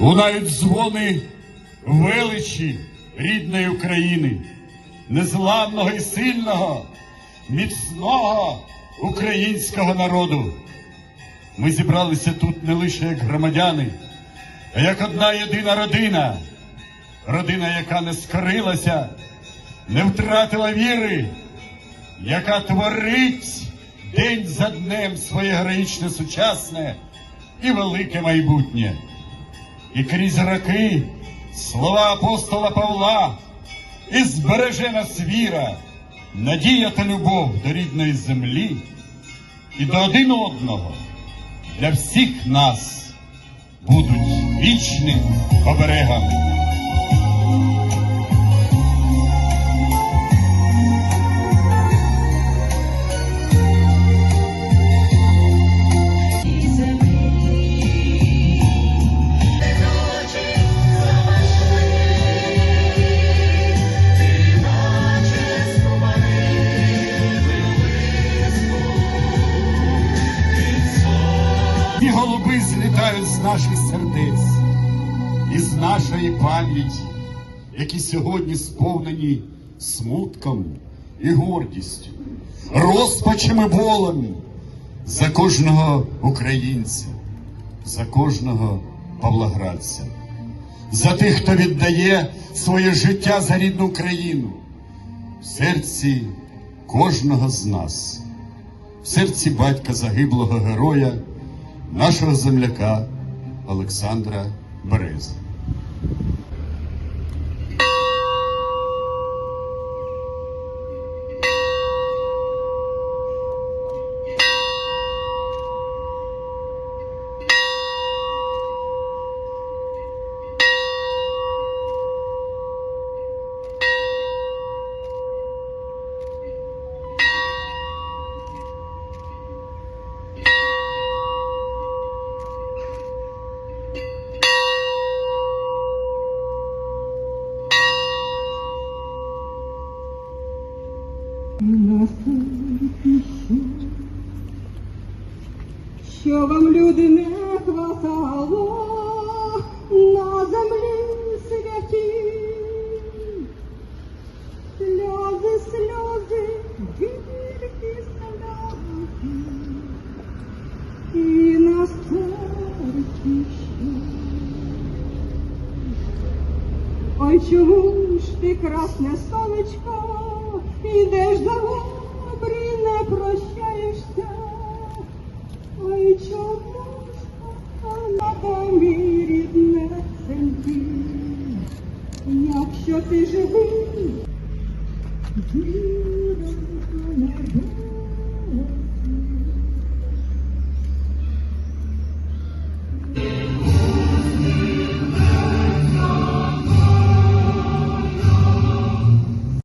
Лунають дзвони величі рідної України, незламного і сильного, міцного українського народу. Ми зібралися тут не лише як громадяни, а як одна єдина родина. Родина, яка не скорилася, не втратила віри, яка творить день за днем своє героїчне сучасне і велике майбутнє. І крізь роки слова апостола Павла і збереже нас віра, надія та любов до рідної землі і до один одного для всіх нас будуть вічним оберегом. І голуби злітають з наших сердець, із нашої пам'яті, які сьогодні сповнені смутком і гордістю, розпачем і болем за кожного українця, за кожного павлоградця, за тих, хто віддає своє життя за рідну країну, в серці кожного з нас, в серці батька загиблого героя нашого земляка Олександра Берези. Що вам люди не хватало на землі святі? Сльози, сльози, гіркі сльози, і на серці ще. Ой, чому ж ти, красне сонечко, Ідеш добрі, не прощаєшся, ой чому на мій рідне сенті, якщо ти живий, діра не